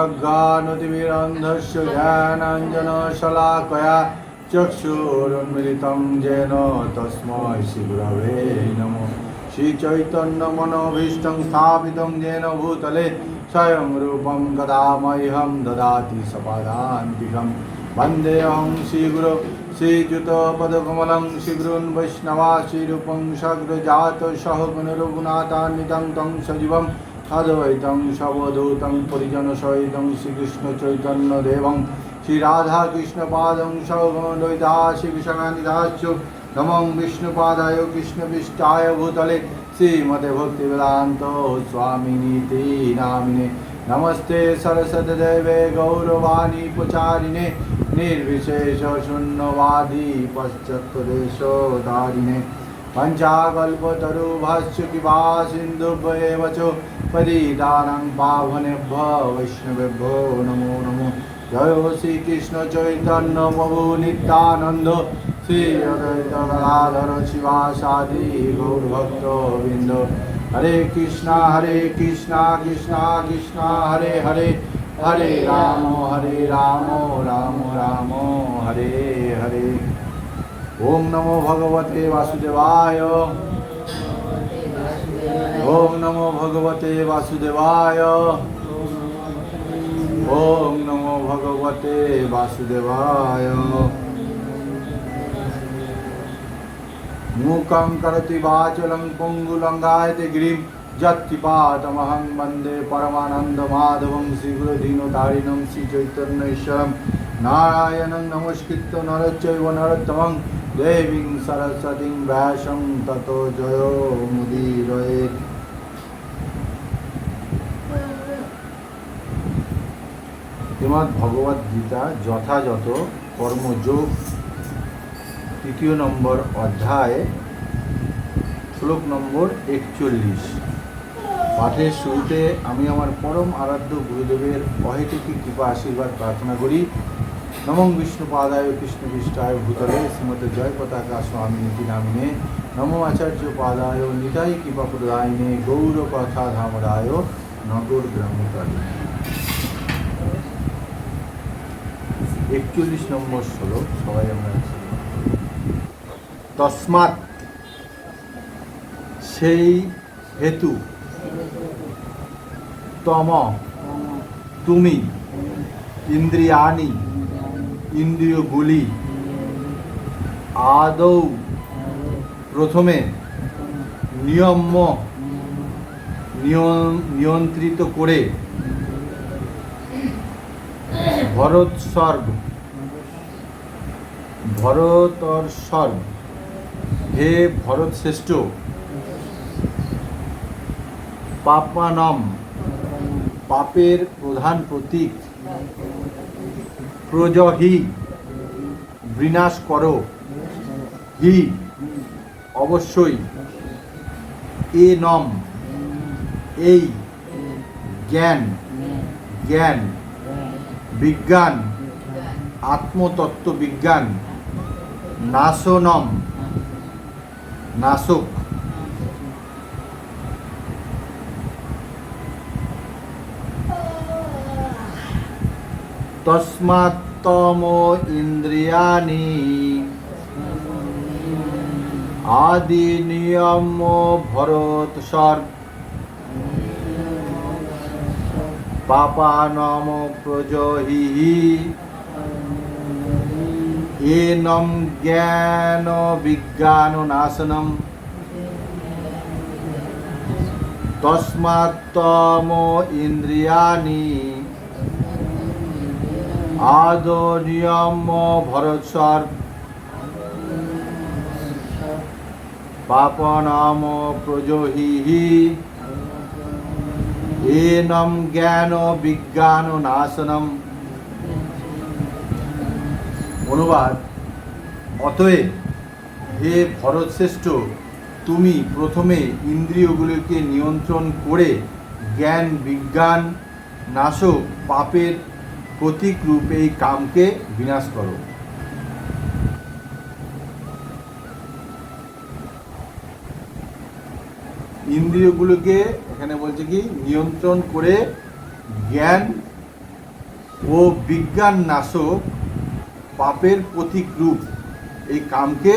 ॐ अज्ञानतिमिरन्धस्य ज्ञानाञ्जनशलाकया चक्षुरुन्मिलितं येन तस्मै श्रीगुरवे नमो श्रीचैतन्यमनोभीष्टं स्थापितं येन भूतले स्वयं रूपं कदा मह्यं ददाति सपादान्तिकं वन्देऽहं श्रीगुरो श्रीयुतपदकमलं श्रीगुरून् वैष्णवा श्रीरूपं सग्रजातसह गुणरघुनाथान्वितं तं सजीवम् আদবৈতং সবধূতং পরিজন সহিতং শ্রীকৃষ্ণ চৈতন্য দেবং শ্রীরাধা কৃষ্ণপাদং সৌগণদ্বৈতাশিবিষণানিধাশ্চ নমং বিষ্ণুপাদায় কৃষ্ণপৃষ্টায় ভূতলে শ্রীমতে ভক্তিবেদান্ত স্বামিনীতি নামিনে। নমস্তে সরস্বতদেবে গৌরবাণী প্রচারিণে, নির্বিশেষ শূন্যবাদী পশ্চাৎদেশ দারিণে কৃপা কিবা সিন্ধুভ্য হরিদারাং পাবনে বৈষ্ণবেভ্যো নমো নমো জয় শ্রীকৃষ্ণ চৈতন্য প্রভু নিত্যানন্দ শ্রী অদ্বৈতরাধর শিবাসাদি গৌরভক্ত বৃন্দ হরে কৃষ্ণ হরে কৃষ্ণ কৃষ্ণ কৃষ্ণ হরে হরে হরে রাম হরে রাম রাম রাম হরে হরে ওম নমো ভগবতে বাসুদেবায় ওম নমো ভগবতে বাসুদেবায়। ওম নমো ভগবতে বাসুদেবায়। মুখং করতি বাচলং পঙ্গুলঙ্গায়তে গিরিম যৎকৃপাতমহং বন্দে পরমানন্দমাধবং শ্রীগুরুধীনতারিণং শ্রীচৈতন্যৈশ্বরম। নারায়ণ নমস্কৃত নরচৈব নরোত্তমং দেবী সরস্বতী ব্যাসং তত জয় মুদিরয়ে। শ্রীমদ ভগবদ গীতা যথাযথ কর্মযোগ, তৃতীয় নম্বর অধ্যায়, শ্লোক নম্বর একচল্লিশ। পাঠের শুরুতে আমি আমার পরম আরাধ্য গুরুদেবের অহেতুকি কৃপা আশীর্বাদ প্রার্থনা করি। নমং বিষ্ণু পাদায় কৃষ্ণ বিষ্টায় ভূতলে শ্রীমতে জয় পতাকা স্বামী নীতি নামিনে নমো আচার্য পাদায় নিতাই কৃপা প্রদায়নে গৌর কথা ধামরায় নগর গ্রামকালী একচল্লিশ নম্বর শ্লোক সবাই আমরা তসমাৎ সেই হেতু তম তুমি ইন্দ্রিয়ানি ইন্দ্রিয়গুলি আদৌ প্রথমে নিয়ম্য নিয়ম- নিয়ন্ত্রিত করে ভরত স্বর্গ ভরতর স্বর্গ হে ভরত শ্রেষ্ঠ, পাপানম, পাপের প্রধান প্রতীক প্রজহি। বিনাশ করো। হি। অবশ্যই। এ নম। এই। জ্ঞান। জ্ঞান। বিজ্ঞান। আত্মতত্ত্ব বিজ্ঞান নাশনম নাশক তস্মাত্তম ইন্দ্রিয়ানি আদি নিয়ম ভরত সর্ব পাপানম প্রজহি এনম জ্ঞান বিজ্ঞান নাশনম তস্মাত্তম ইন্দ্রিয়ানি আদো নিয়ম ভরৎসর পাপনাম প্রজহি এনম জ্ঞান বিজ্ঞান নাশনম। অনুবাদ, অতএব হে ভরতশ্রেষ্ঠ, তুমি প্রথমে ইন্দ্রিয়গুলিকে নিয়ন্ত্রণ করে জ্ঞান বিজ্ঞান নাশক পাপের প্রতীক রূপে এই কামকে বিনাশ করো। ইন্দ্রিয়গুলোকে এখানে বলছে কি, নিয়ন্ত্রণ করে জ্ঞান ও বিজ্ঞান নাশক পাপের প্রতীক রূপ এই কামকে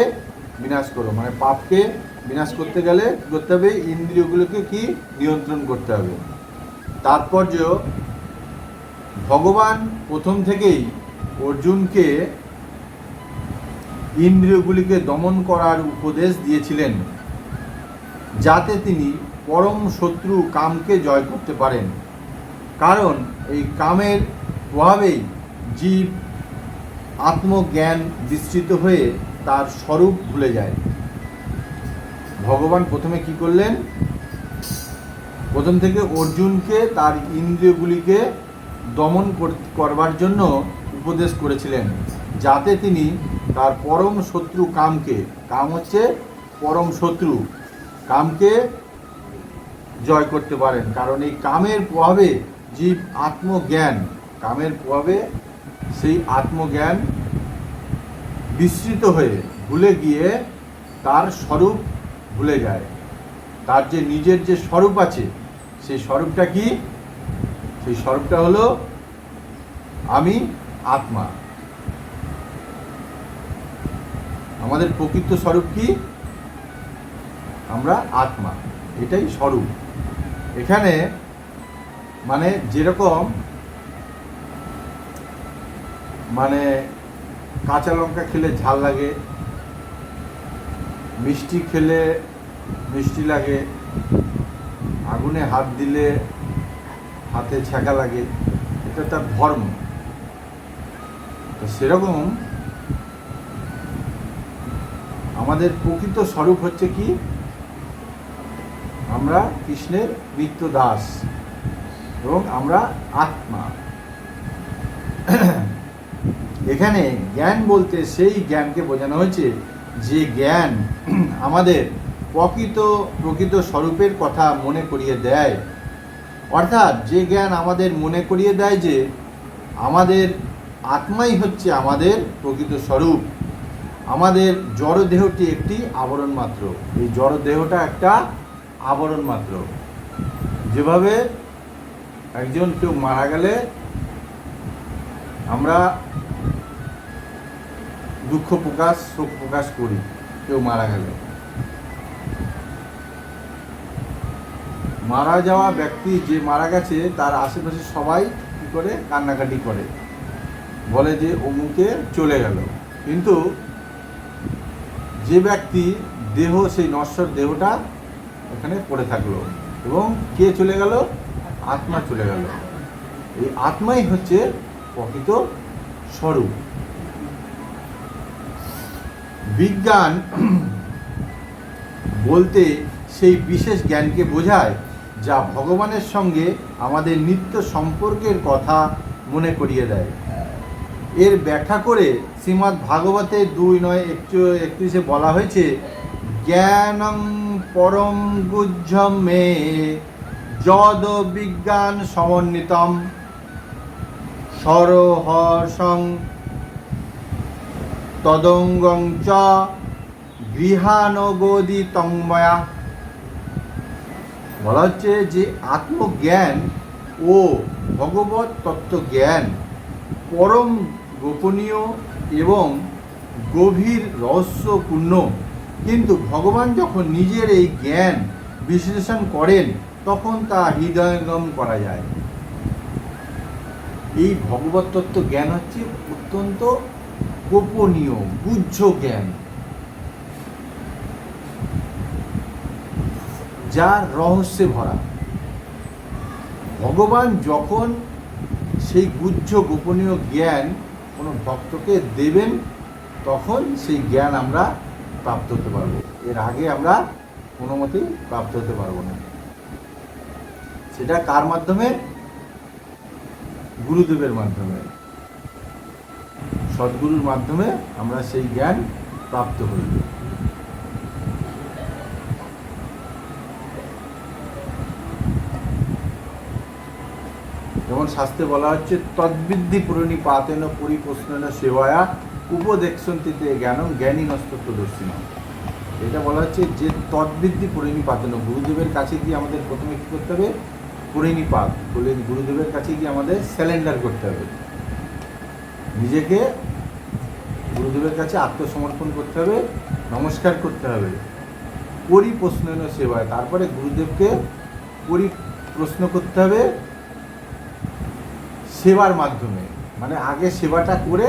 বিনাশ করো। মানে পাপকে বিনাশ করতে গেলে করতে হবে? ইন্দ্রিয়গুলোকে কি? নিয়ন্ত্রণ করতে হবে। তাৎপর্য ভগবান প্রথম থেকেই অর্জুনকে ইন্দ্রিয়গুলিকে দমন করার উপদেশ দিয়েছিলেন, যাতে তিনি পরম শত্রু কামকে জয় করতে পারেন। কারণ এই কামের প্রভাবেই জীব আত্মজ্ঞান বিস্তৃত হয়ে তার স্বরূপ ভুলে যায়। ভগবান প্রথমে কি করলেন? প্রথম থেকে অর্জুনকে তার ইন্দ্রিয়গুলিকে দমন কর- করবার জন্য উপদেশ করেছিলেন, যাতে তিনি তার পরম শত্রু কামকে, কাম হচ্ছে পরম শত্রু, কামকে জয় করতে পারেন। কারণ এই কামের প্রভাবে জীব আত্মজ্ঞান, কামের প্রভাবে সেই আত্মজ্ঞান বিস্তৃত হয়ে ভুলে গিয়ে তার স্বরূপ ভুলে যায়। তার যে নিজের যে স্বরূপ আছে, সেই স্বরূপটা কি? সেই স্বরূপটা হলো আমি, আত্মা। আমাদের প্রকৃত স্বরূপ কি? আমরা আত্মা। এটাই স্বরূপ। এখানে মানে যেরকম মানে কাঁচা লঙ্কা খেলে ঝাল লাগে, মিষ্টি খেলে মিষ্টি লাগে, আগুনে হাত দিলে হাতে ছ্যাঁকা লাগে, এটা তার ধর্ম। তো সেরকম আমাদের প্রকৃত স্বরূপ হচ্ছে কি? আমরা কৃষ্ণের নিত্য দাস এবং আমরা আত্মা। এখানে জ্ঞান বলতে সেই জ্ঞানকে বোঝানো হয়েছে যে জ্ঞান আমাদের প্রকৃত প্রকৃত স্বরূপের কথা মনে করিয়ে দেয়। অর্থাৎ যে জ্ঞান আমাদের মনে করিয়ে দেয় যে আমাদের আত্মাই হচ্ছে আমাদের প্রকৃত স্বরূপ। আমাদের জড় দেহটি একটি আবরণ মাত্র। এই জড় দেহটা একটা আবরণ মাত্র। যেভাবে একজন কেউ মারা গেলে আমরা দুঃখ প্রকাশ, শোক প্রকাশ করি, কেউ মারা গেলে। মারা যাওয়া ব্যক্তি যে মারা গেছে, তার আশেপাশে সবাই কী করে? কান্নাকাটি করে। বলে যে, অমুকে চলে গেল। কিন্তু যে ব্যক্তি দেহ, সেই নশ্বর দেহটা এখানে পড়ে থাকল। এবং কে চলে গেল? আত্মা চলে গেল। এই আত্মাই হচ্ছে প্রকৃত স্বরূপ। বিজ্ঞান বলতে সেই বিশেষ জ্ঞানকে বোঝায় যা ভগবানের সঙ্গে আমাদের নিত্য সম্পর্কের কথা মনে করিয়ে দেয়। এর ব্যাখ্যা করে শ্রীমদ্ ভাগবতে দুই নয় একটু একত্রিশে বলা হয়েছে, জ্ঞানং পরম গুহ্যম মে যদ বিজ্ঞান সমন্বিতম সরহর্ষং তদঙ্গং চ গৃহানগোদি তন্ময়া বলা হচ্ছে যে আত্মজ্ঞান ও ভগবত তত্ত্ব জ্ঞান পরম গোপনীয় এবং গভীর রহস্যপূর্ণ। কিন্তু ভগবান যখন নিজের এই জ্ঞান বিশ্লেষণ করেন, তখন তা হৃদয়ঙ্গম করা যায়। এই ভগবত তত্ত্ব জ্ঞান হচ্ছে অত্যন্ত গোপনীয় গুহ্য জ্ঞান। যা রহস্যে ভরা। ভগবান যখন সেই গুহ্য গোপনীয় জ্ঞান কোনো ভক্তকে দেবেন, তখন সেই জ্ঞান আমরা প্রাপ্ত হতে পারব। এর আগে আমরা কোনো মতেই প্রাপ্ত হতে পারব না। সেটা কার মাধ্যমে? গুরুদেবের মাধ্যমে। সদ্গুরুর মাধ্যমে আমরা সেই জ্ঞান প্রাপ্ত হই। যেমন শাস্ত্রে বলা হচ্ছে, তদ্বিদ্ধি প্রণিপাতেন পরিপ্রশ্ন সেবায়া, উপদেক্ষন্তিতে জ্ঞানী নস্তত্ব দর্শিন এটা বলা হচ্ছে যে তদ্বিদ্ধি পরিণিপাতন গুরুদেবের কাছে গিয়ে আমাদের প্রথমে কী করতে হবে? পরিণিপাত গুরুদেবের কাছে গিয়ে আমাদের স্যালেন্ডার করতে হবে। নিজেকে গুরুদেবের কাছে আত্মসমর্পণ করতে হবে, নমস্কার করতে হবে। পরিপ্রশ্ন সেবায়, তারপরে গুরুদেবকে পরিপ্রশ্ন করতে হবে সেবার মাধ্যমে মানে আগে সেবাটা করে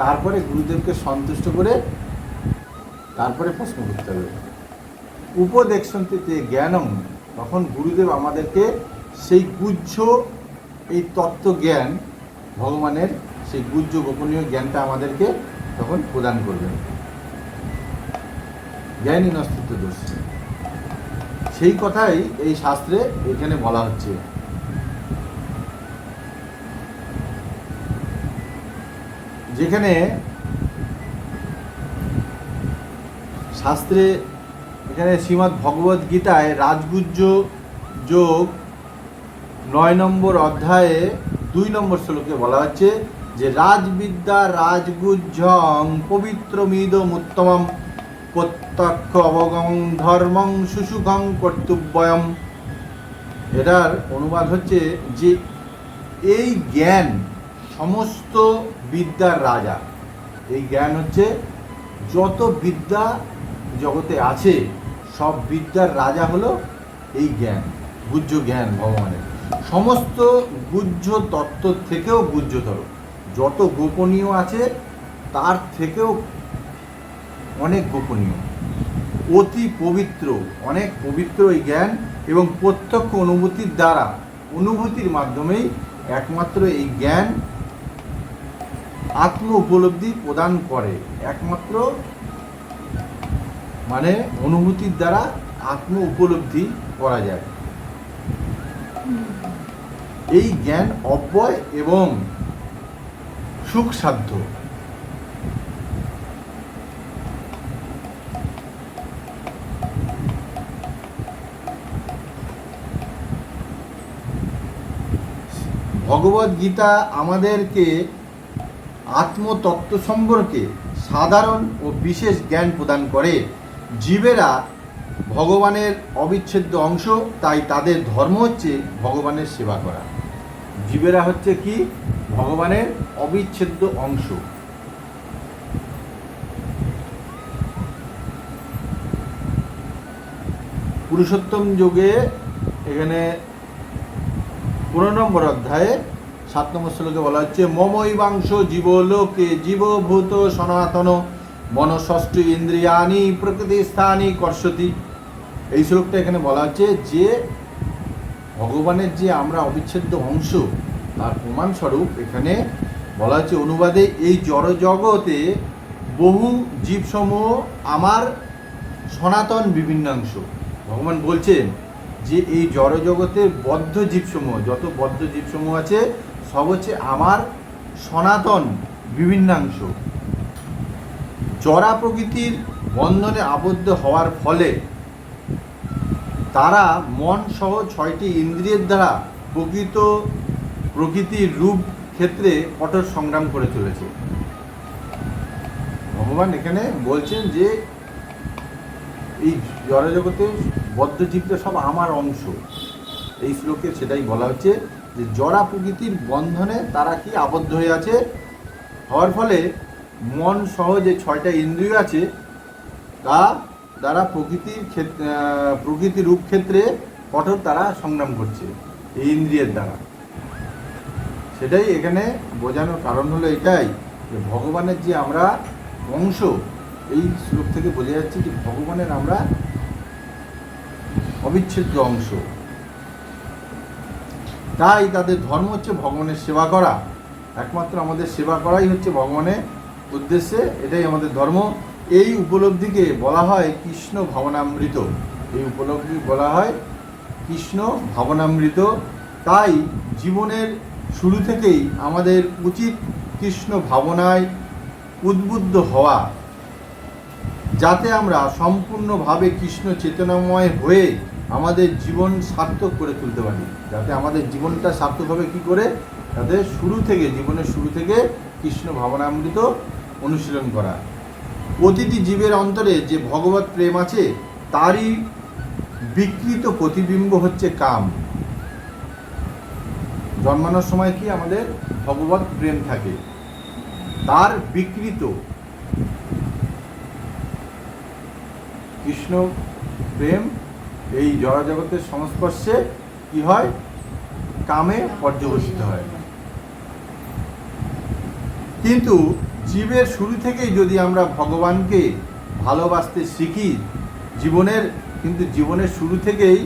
তারপরে গুরুদেবকে সন্তুষ্ট করে তারপরে প্রশ্ন করতে হবে। উপদেশন্তে জ্ঞানম, তখন গুরুদেব আমাদেরকে সেই গুজ্জ এই তত্ত্ব জ্ঞান, ভগবানের সেই গুজ্জ গোপনীয় জ্ঞানটা আমাদেরকে তখন প্রদান করবেন। জ্ঞানী নস্তিত্ব দোষ সেই কথাই এই শাস্ত্রে এখানে বলা হচ্ছে। যেখানে শাস্ত্রে এখানে শ্রীমদ্ ভগবদ গীতায় রাজগুজ্জ যোগ নয় নম্বর অধ্যায়ে দুই নম্বর শ্লোকে বলা হচ্ছে যে, রাজবিদ্যা রাজগুজ্জং পবিত্রমিদম উত্তমম, প্রত্যক্ষ অবগম ধর্মং সুসুখং কর্তব্যম এটার অনুবাদ হচ্ছে যে, এই জ্ঞান সমস্ত বিদ্যার রাজা। এই জ্ঞান হচ্ছে যত বিদ্যা জগতে আছে, সব বিদ্যার রাজা হলো এই জ্ঞান গুজ্জ জ্ঞান ভগবানের। সমস্ত গুজ্জ তত্ত্ব থেকেও গুজ্জতর যত গোপনীয় আছে, তার থেকেও অনেক গোপনীয়। অতি পবিত্র, অনেক পবিত্র এই জ্ঞান এবং প্রত্যক্ষ অনুভূতির দ্বারা, অনুভূতির মাধ্যমেই একমাত্র এই জ্ঞান আত্ম উপলব্ধি প্রদান করে। একমাত্র মানে অনুভূতির দ্বারা আত্ম উপলব্ধি করা যায়। এই জ্ঞান অব্যয় এবং সুখসাধ্য। ভগবদ গীতা আমাদেরকে আত্মতত্ত্ব সম্পর্কে সাধারণ ও বিশেষ জ্ঞান প্রদান করে। জীবেরা ভগবানের অবিচ্ছেদ্য অংশ, তাই তাদের ধর্ম হচ্ছে ভগবানের সেবা করা। জীবেরা হচ্ছে কি? ভগবানের অবিচ্ছেদ্য অংশ। পুরুষোত্তম যুগে এখানে পনেরো নম্বর অধ্যায়ে সাত নম্বর শ্লোকে বলা হচ্ছে, মমৈবাংশ জীবলোকে জীবভূত সনাতন মনষষ্ঠ ইন্দ্রিয়ানি প্রকৃতি স্থানি কর্ষতি। এই শ্লোকটা এখানে বলা হচ্ছে যে, ভগবানের যে আমরা অবিচ্ছেদ্য অংশ, তার প্রমাণস্বরূপ এখানে বলা হচ্ছে অনুবাদে এই জড়জগতে বহু জীবসমূহ আমার সনাতন বিভিন্নাংশ। ভগবান বলছেন যে এই জড়জগতের বদ্ধ জীবসমূহ, যত বদ্ধ জীবসমূহ আছে সব হচ্ছে আমার সনাতন বিভিন্নাংশ। জরা প্রকৃতির বন্ধনে আবদ্ধ হওয়ার ফলে তারা মন সহ ছয়টি ইন্দ্রিয়ের দ্বারা প্রকৃত প্রকৃতির রূপ ক্ষেত্রে কঠোর সংগ্রাম করে চলেছে। ভগবান এখানে বলছেন যে, এই জড়জগতের বদ্ধজীবটা সব আমার অংশ। এই শ্লোকে সেটাই বলা হচ্ছে যে জড়া প্রকৃতির বন্ধনে তারা কি আবদ্ধ হয়ে আছে? হওয়ার ফলে মন সহ যে ছয়টা ইন্দ্রিয় আছে, তা দ্বারা প্রকৃতির ক্ষেত্রে প্রকৃতি রূপ ক্ষেত্রে কঠোর তারা সংগ্রাম করছে, এই ইন্দ্রিয়ের দ্বারা। সেটাই এখানে বোঝানোর কারণ হলো এটাই, যে ভগবানের যে আমরা অংশ এই শ্লোক থেকে বোঝা যাচ্ছে যে ভগবানের আমরা অবিচ্ছেদ্য অংশ। তাই তাদের ধর্ম হচ্ছে ভগবানের সেবা করা। একমাত্র আমাদের সেবা করাই হচ্ছে ভগবানের উদ্দেশ্যে, এটাই আমাদের ধর্ম। এই উপলব্ধিকে বলা হয় কৃষ্ণ ভাবনামৃত। এই উপলব্ধি বলা হয় কৃষ্ণ ভাবনামৃত। তাই জীবনের শুরু থেকেই আমাদের উচিত কৃষ্ণ ভাবনায় উদ্বুদ্ধ হওয়া। যাতে আমরা সম্পূর্ণভাবে কৃষ্ণ চেতনাময় হয়ে আমাদের জীবন সার্থক করে তুলতে পারি। যাতে আমাদের জীবনটা সার্থক হবে কী করে? যাতে শুরু থেকে, জীবনের শুরু থেকে কৃষ্ণ ভাবনামৃত অনুশীলন করা। প্রতিটি জীবের অন্তরে যে ভগবত প্রেম আছে, তারই বিকৃত প্রতিবিম্ব হচ্ছে কাম। জন্মানোর সময় কি আমাদের ভগবত প্রেম থাকে? তার বিকৃত কৃষ্ণ প্রেম এই জড়জগতের সংস্পর্শে কি হয়? কামে পর্যবসিত হয়। কিন্তু জীবের শুরু থেকেই যদি আমরা ভগবানকে ভালোবাসতে শিখি, জীবনের, কিন্তু জীবনের শুরু থেকেই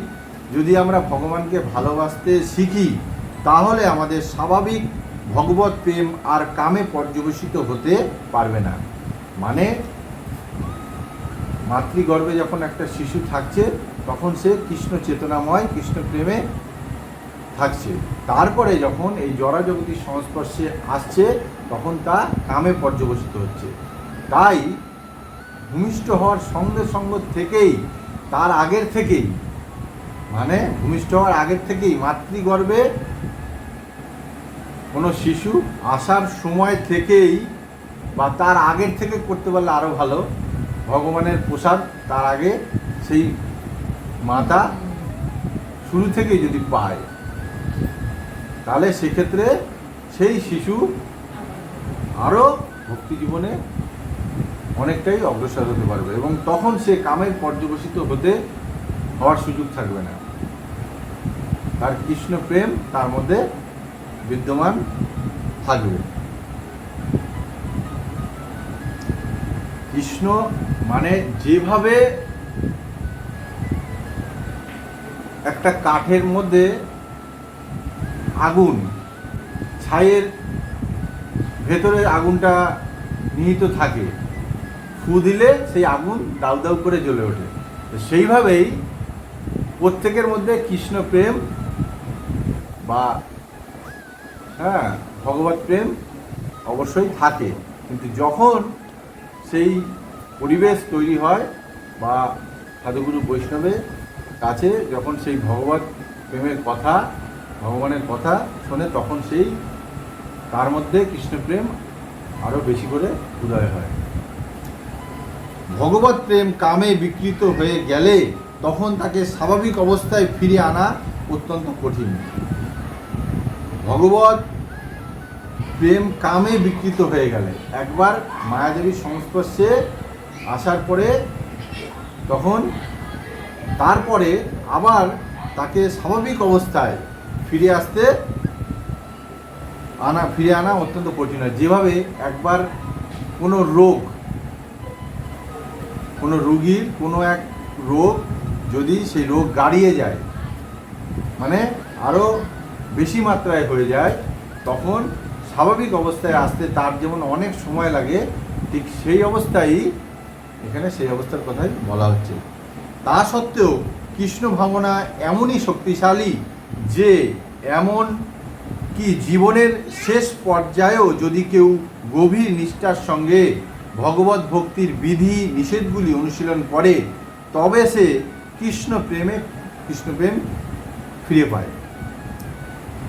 যদি আমরা ভগবানকে ভালোবাসতে শিখি, তাহলে আমাদের স্বাভাবিক ভগবত প্রেম আর কামে পর্যবেসিত হতে পারবে না। মানে মাতৃগর্ভে যখন একটা শিশু থাকছে, তখন সে কৃষ্ণ চেতনাময়, কৃষ্ণ প্রেমে থাকছে। তারপরে যখন এই জড়াজগতির সংস্পর্শে আসছে, তখন তা কামে পর্যবসিত হচ্ছে। তাই ভূমিষ্ঠ হওয়ার সঙ্গে সঙ্গে থেকেই, তার আগের থেকেই মানে ভূমিষ্ঠ হওয়ার আগের থেকেই মাতৃগর্ভে কোনো শিশু আসার সময় থেকেই বা তার আগের থেকে করতে পারলে আরও ভালো। ভগবানের প্রসাদ তার আগে সেই মাতা শুরু থেকেই যদি পায়, তাহলে সেক্ষেত্রে সেই শিশু আরও ভক্তি জীবনে অনেকটাই অগ্রসর হতে পারবে এবং তখন সে কামের পর্যবসিত হতে হওয়ার সুযোগ থাকবে না। তার কৃষ্ণ প্রেম তার মধ্যে বিদ্যমান থাকবে। কৃষ্ণ মানে যেভাবে একটা কাঠের মধ্যে আগুন, ছাইয়ের ভেতরে আগুনটা নিহিত থাকে, ফু দিলে সেই আগুন দাউ দাউ করে জ্বলে ওঠে। সেইভাবেই প্রত্যেকের মধ্যে কৃষ্ণ প্রেম বা হ্যাঁ ভগবত প্রেম অবশ্যই থাকে। কিন্তু যখন সেই পরিবেশ তৈরি হয় বা সাধুগুরু বৈষ্ণবের কাছে যখন সেই ভগবত প্রেমের কথা, ভগবানের কথা শোনে, তখন সেই, তার মধ্যে কৃষ্ণপ্রেম আরও বেশি করে উদয় হয়। ভগবত প্রেম কামে বিকৃত হয়ে গেলে তখন তাকে স্বাভাবিক অবস্থায় ফিরিয়ে আনা অত্যন্ত কঠিন। ভগবত প্রেম কামে বিকৃত হয়ে গেলে একবার মায়াদেবীর সংস্পর্শে আসার পরে তখন তারপরে আবার তাকে স্বাভাবিক অবস্থায় ফিরে আসতে আনা, ফিরে আনা অত্যন্ত কঠিন হয়। যেভাবে একবার কোনো রোগ, কোনো রুগীর কোনো এক রোগ যদি সেই রোগ গাড়িয়ে যায় মানে আরও বেশি মাত্রায় হয়ে যায়, তখন স্বাভাবিক অবস্থায় আসতে তার যেমন অনেক সময় লাগে, ঠিক সেই অবস্থায় এখানে সেই অবস্থার কথাই বলা হচ্ছে। তা সত্ত্বেও কৃষ্ণ ভাবনা এমনই শক্তিশালী যে এমন কি জীবনের শেষ পর্যায়েও যদি কেউ গভীর নিষ্ঠার সঙ্গে ভগবত ভক্তির বিধি নিষেধগুলি অনুশীলন করে, তবে সে কৃষ্ণ প্রেমে কৃষ্ণপ্রেম ফিরে পায়।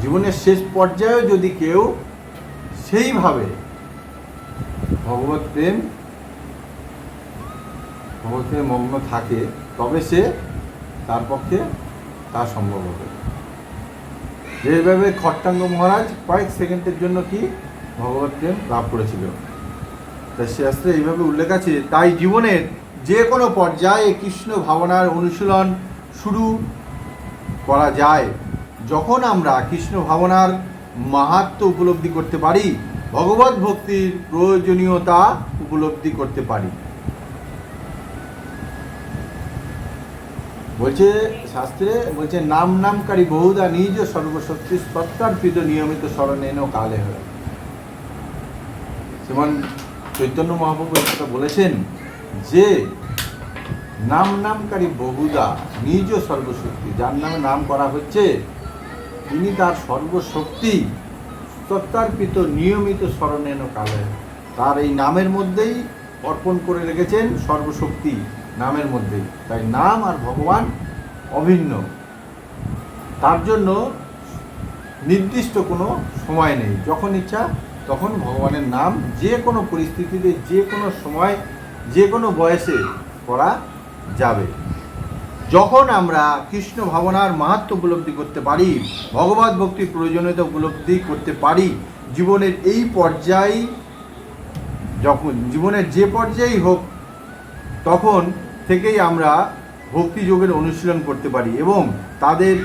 জীবনের শেষ পর্যায়েও যদি কেউ সেইভাবে ভগবত প্রেম ভগবত মগ্ন থাকে, তবে সে তার পক্ষে তা সম্ভব হবে। যেভাবে খট্টাঙ্গ মহারাজ কয়েক সেকেন্ডের জন্য কি ভগবত প্রেম লাভ করেছিল? তাই শাস্ত্রে এইভাবে উল্লেখ আছে, তাই জীবনের যে কোনো পর্যায়ে কৃষ্ণ ভাবনার অনুশীলন শুরু করা যায়। যখন আমরা কৃষ্ণ ভাবনার মাহাত্ম উপলব্ধি করতে পারি, ভগবত ভক্তির প্রয়োজনীয়তা উপলব্ধি করতে পারি। বলছে শাস্ত্রে বলছে, নাম নামকারী বহুদা নিজ সর্বশক্তি সত্তার্পিত নিয়মিত স্মরণে স্মরণেন কালে হয়ে। যেমন চৈতন্য মহাপ্রভু একটা বলেছেন যে, নাম নামকারী বহুদা নিজ সর্বশক্তি, যার নামে নাম করা হচ্ছে, তিনি তার সর্বশক্তি তত্ত্বার্পিত নিয়মিত স্মরণেন কালে। তার এই নামের মধ্যেই অর্পণ করে রেখেছেন সর্বশক্তি। নামের মধ্যেই। তাই নাম আর ভগবান অভিন্ন। তার জন্য নির্দিষ্ট কোনো সময় নেই। যখন ইচ্ছা তখন ভগবানের নাম যে কোনো পরিস্থিতিতে, যে কোনো সময়, যে কোনো বয়সে করা যাবে। যখন আমরা কৃষ্ণ ভাবনার মাহাত্ম উপলব্ধি করতে পারি, ভগবত ভক্তির প্রয়োজনীয়তা উপলব্ধি করতে পারি, জীবনের এই পর্যায়ে যখন, জীবনের যে পর্যায়েই হোক, তখন থেকেই আমরা ভক্তিযোগের অনুশীলন করতে পারি এবং তাদের,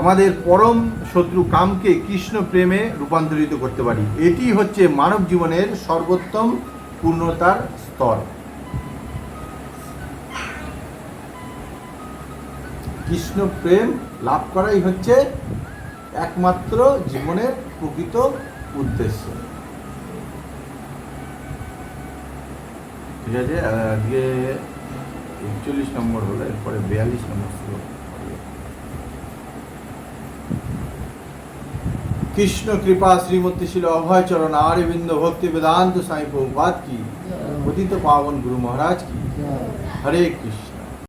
আমাদের পরম শত্রু কামকে কৃষ্ণ প্রেমে রূপান্তরিত করতে পারি। এটি হচ্ছে মানব জীবনের সর্বোত্তম পূর্ণতার স্তর। কৃষ্ণ প্রেম লাভ করাই হচ্ছে একমাত্র জীবনের প্রকৃত উদ্দেশ্য। ঠিক আছে আজকে একচল্লিশ নম্বর হলো এরপরে বিয়াল্লিশ নম্বর ছিল কৃষ্ণ কৃপা শ্রীমতী ছিল অভয়চরণ আরবিন্দ ভক্তি বেদান্ত সাই প্রভুপাত কি পতিত পাবন গুরু মহারাজ কি হরে কৃষ্ণ